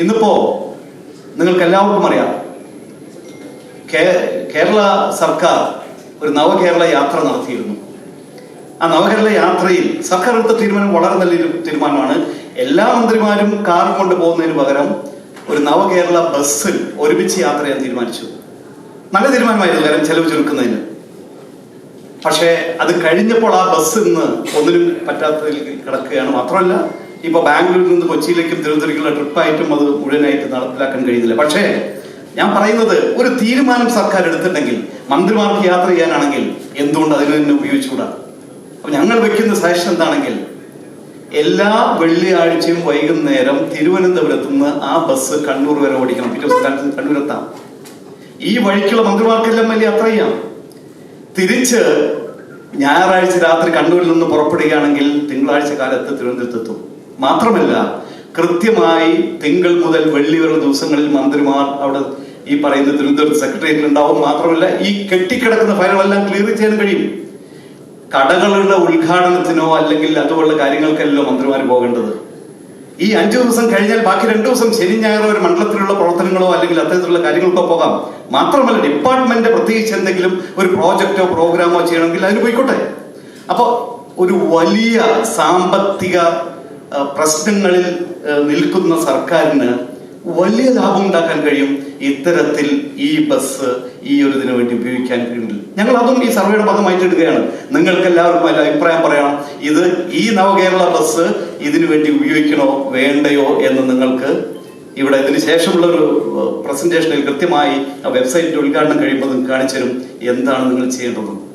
ഇന്നിപ്പോ നിങ്ങൾക്ക് എല്ലാവർക്കും അറിയാം കേരള സർക്കാർ ഒരു നവകേരള യാത്ര നടത്തിയിരുന്നു. ആ നവകേരള യാത്രയിൽ സർക്കാർ എടുത്ത തീരുമാനം വളരെ നല്ലൊരു തീരുമാനമാണ്. എല്ലാ മന്ത്രിമാരും കാർ കൊണ്ട് പോകുന്നതിന് പകരം ഒരു നവകേരള ബസ്സിൽ ഒരുമിച്ച് യാത്ര ചെയ്യാൻ തീരുമാനിച്ചു. നല്ല തീരുമാനമായിരുന്നു കാര്യം ചെലവ് ചുരുക്കുന്നതിന്. പക്ഷേ അത് കഴിഞ്ഞപ്പോൾ ആ ബസ് ഇന്ന് ഒന്നിനും പറ്റാത്തതിൽ കിടക്കുകയാണ്. മാത്രമല്ല ഇപ്പൊ ബാംഗ്ലൂരിൽ നിന്ന് കൊച്ചിയിലേക്കും തിരുവനന്തപുരത്തേക്കുള്ള ട്രിപ്പായിട്ടും അത് മുഴുവനായിട്ട് നടപ്പിലാക്കാൻ കഴിയുന്നില്ല. പക്ഷേ ഞാൻ പറയുന്നത് ഒരു തീരുമാനം സർക്കാർ എടുത്തിട്ടുണ്ടെങ്കിൽ മന്ത്രിമാർക്ക് യാത്ര ചെയ്യാനാണെങ്കിൽ എന്തുകൊണ്ട് അതിന് തന്നെ ഉപയോഗിച്ചുകൂടാ? അപ്പൊ ഞങ്ങൾ വെക്കുന്ന സജഷൻ എന്താണെങ്കിൽ എല്ലാ വെള്ളിയാഴ്ചയും വൈകുന്നേരം തിരുവനന്തപുരത്ത് നിന്ന് ആ ബസ് കണ്ണൂർ വരെ ഓടിക്കണം. പിറ്റേ ദിവസം കണ്ണൂരെത്താം. ഈ വഴിക്കുള്ള മന്ത്രിമാർക്കെല്ലാം വലിയ യാത്ര ചെയ്യാം. തിരിച്ച് ഞായറാഴ്ച രാത്രി കണ്ണൂരിൽ നിന്ന് പുറപ്പെടുകയാണെങ്കിൽ തിങ്കളാഴ്ച കാലത്ത് തിരുവനന്തപുരത്തെത്തും. മാത്രമല്ല കൃത്യമായി തിങ്കൾ മുതൽ വെള്ളി വരെ ദിവസങ്ങളിൽ മന്ത്രിമാർ അവിടെ ഈ പറയുന്ന തിരുവനന്തപുരത്ത് സെക്രട്ടേറിയറ്റിൽ ഉണ്ടാവും മാത്രമല്ല ഈ കെട്ടിക്കിടക്കുന്ന ഫയലുകളെല്ലാം ക്ലിയർ ചെയ്യാൻ കഴിയും. കടകളുടെ ഉദ്ഘാടനത്തിനോ അല്ലെങ്കിൽ അതുപോലുള്ള കാര്യങ്ങൾക്കല്ലോ മന്ത്രിമാർ പോകേണ്ടത്. ഈ അഞ്ചു ദിവസം കഴിഞ്ഞാൽ ബാക്കി രണ്ടു ദിവസം ശനി ഞായറോ ഒരു മണ്ഡലത്തിലുള്ള പ്രവർത്തനങ്ങളോ അല്ലെങ്കിൽ അത്തരത്തിലുള്ള കാര്യങ്ങൾക്കോ പോകാം. മാത്രമല്ല ഡിപ്പാർട്ട്മെന്റ് പ്രത്യേകിച്ച് എന്തെങ്കിലും ഒരു പ്രോജക്റ്റോ പ്രോഗ്രാമോ ചെയ്യണമെങ്കിൽ അതിന് പോയിക്കോട്ടെ. അപ്പോൾ ഒരു വലിയ സാമ്പത്തിക പ്രശ്നങ്ങളിൽ നിൽക്കുന്ന സർക്കാരിന് വലിയ ലാഭം ഉണ്ടാക്കാൻ കഴിയും ഇത്തരത്തിൽ ഈ ബസ് ഈ ഒരു ഇതിനു വേണ്ടി ഉപയോഗിക്കാൻ കഴിയുന്നില്ല ഞങ്ങൾ അതും ഈ സർവേയുടെ ഭാഗമായിട്ട് ഇടുകയാണ്. നിങ്ങൾക്ക് എല്ലാവർക്കും അതിൽ അഭിപ്രായം പറയണം ഇത് ഈ നവകേരള ബസ് ഇതിനു വേണ്ടി ഉപയോഗിക്കണോ വേണ്ടയോ എന്ന് നിങ്ങൾക്ക് ഇവിടെ ഇതിന് ശേഷമുള്ള ഒരു പ്രസന്റേഷനിൽ കൃത്യമായി ആ വെബ്സൈറ്റിന്റെ ഉദ്ഘാടനം കഴിയുമ്പോൾ നിങ്ങൾക്ക് കാണിച്ചു തരും എന്താണ് നിങ്ങൾ ചെയ്യേണ്ടത്?